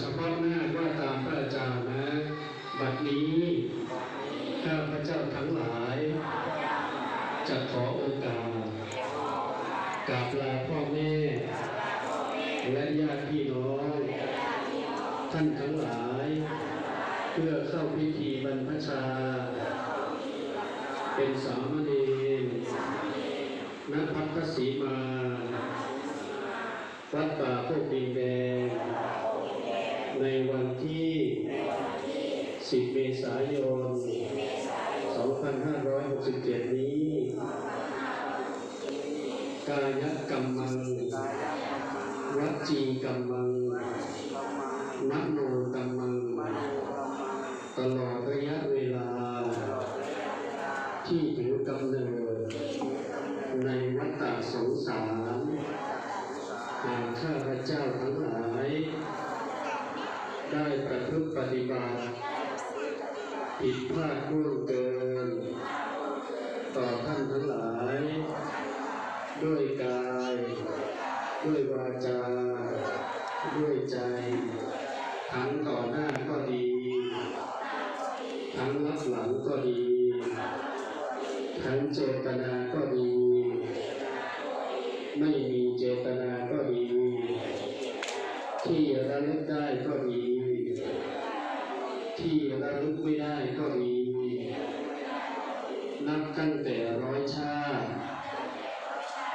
เฉพาะหน้าว่าตามพระอาจารย์นะ บัดนี้ข้าพระเจ้าทั้งหลาย จะขอโอกาสกราบลาพ่อแม่ และญาติพี่น้อง ท่านทั้งหลาย เพื่อเข้าพิธีบรรพชา เป็นสามเณรณพัทธสีมาวัดป่าโคกดินแดง ในวันที่ 10 เมษายน 2567 นี้ กายกรรมังวัจีกรรมังนโนกรรมัง ตลอดระยะเวลา ที่ถือกำเนิด ในวัฏสงสารหากข้าพเจ้าทั้งหลาย ได้ประพฤติปฏิบัติผิดพลาดล่วงเกิน ต่อท่านทั้งหลาย ด้วยกาย ด้วยวาจา ด้วยใจ ทั้งต่อหน้าก็ดี ทั้งรับหลังก็ดี ทั้งเจตนาก็ดี ไม่มีเจตนาก็ดี ที่ระลึกได้ก็ดี ระลึกไม่ได้ก็ดีนับตั้งแต่ร้อยชาติ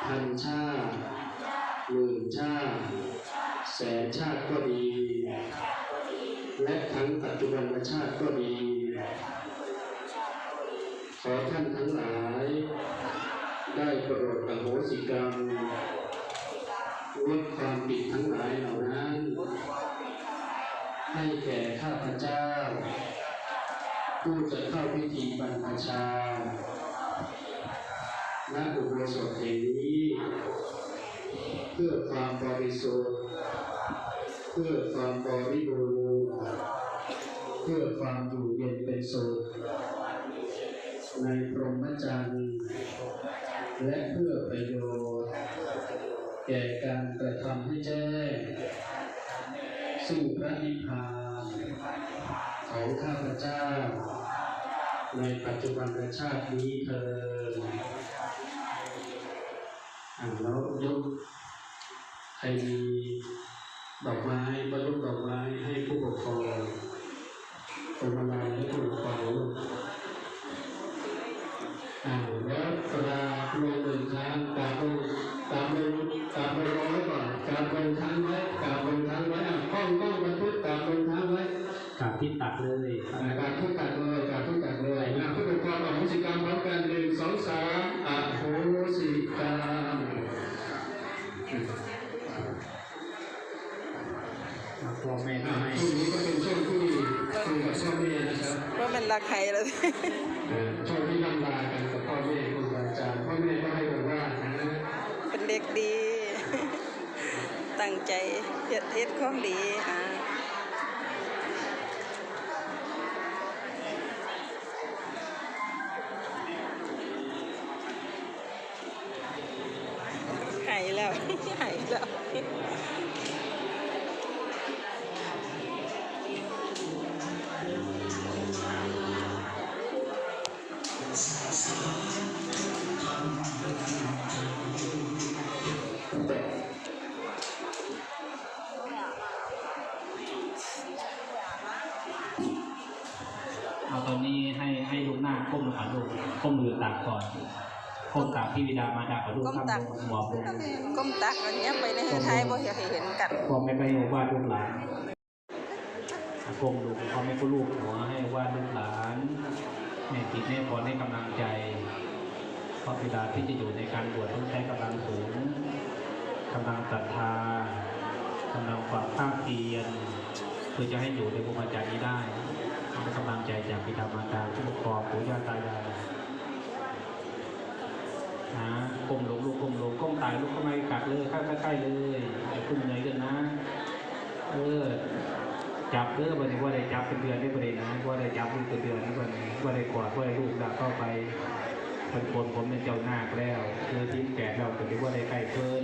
พันชาติหมื่นชาติ แสนชาติก็ดี และทั้งปัจจุบันชาติก็ดี ขอท่านทั้งหลาย ได้โปรดอโหสิกรรมลดความผิดทั้งหลายเหล่านั้น ให้แก่ข้าพเจ้า ผู้จะเข้าพิธีบรรพชาณอุโบสถแห่งนี้ เพื่อความบริสุทธิ์ เพื่อความบริบูรณ์เพื่อความอยู่เย็นเป็นสุขในพรหมจรรย์และเพื่อประโยชน์ แก่การกระทำให้แจ้งสู่พระนิพพาน ของข้าพเจ้า ในปัจจุบันชาตินี้เธออ่าแล้วยกใครมีดอกไม้บรรลุดอกไม้ให้ผู้ปกครองเป็นมาลายให้ผู้ปกคร ที่ตักเลยอ่ากราบทุกกัดเลยกราบทุกกัดเลยนะผู้ปกครองอโหสิกรรมพร้อมกันหนึ่งสองสามอโหสิกรรมพ่อแม่ก็อ่าให้ช่วงนี้ก็เป็นช่วงที่คุยกับพ่อแม่นะครับว่ามันรักใครแล้วอ่าช่วงที่ล่ำลากันกับพ่อแม่ครูบาอาจารย์พ่อแม่ก็ให้บอกว่านะเป็นเด็กดี ตั้งใจเฮ็ดเฮ็ดของดีอ่าายแล้วหายแล้วเอาตอนนี้ให้ให้ลูกหน้าก้มก่อนลูกก้มมือตักก่อน ก้มตักที่วิดามาดากับลูกก้มข้ามตักลงหมอบลงก้มตักอันเนี้ยไปในไทยบ่อยากให้เห็นกันพ่อแม่ก็ให้วาดลูกหลานอะก้มลูกพ่อแม่ก็ลูกหัวให้วาดลูกหลานแม่ติดแม่พรให้กำลังใจเพราะเวลาที่จะอยู่ในการบวชต้องใช้กำลังสูงกำลังศรัทธากำลังความภาคเพียรเพื่อจะให้อยู่ในภูมิจารย์นี้ได้ให้กำลังใจจากบิดามารดาผู้ปกครองปู่ย่าตายาย นะก้มลงลูกก้มลงก้มตายลูกเข้ามากัดเลยใกล้ๆเลยอย่าขึ้นเหนื่อยกันนะ เออจับเด้อบัดนี้ว่าได้จับเป็นเดือนได้ประเด็นนะว่าได้จับลูกเป็นเดือนนะบัดนี้ว่าได้กอดว่าได้ลูกดักเข้าไปเป็นคนผมเป็นเจ้านาคแล้วคือทิ้งแก่เราแต่ที่ว่าได้ใกล้เพิ่น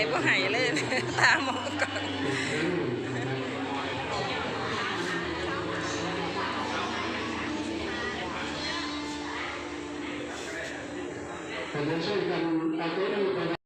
อายบ่ให้เลย ตามองก่อนแต่จะช่วยกันเอาตัวนี้ไป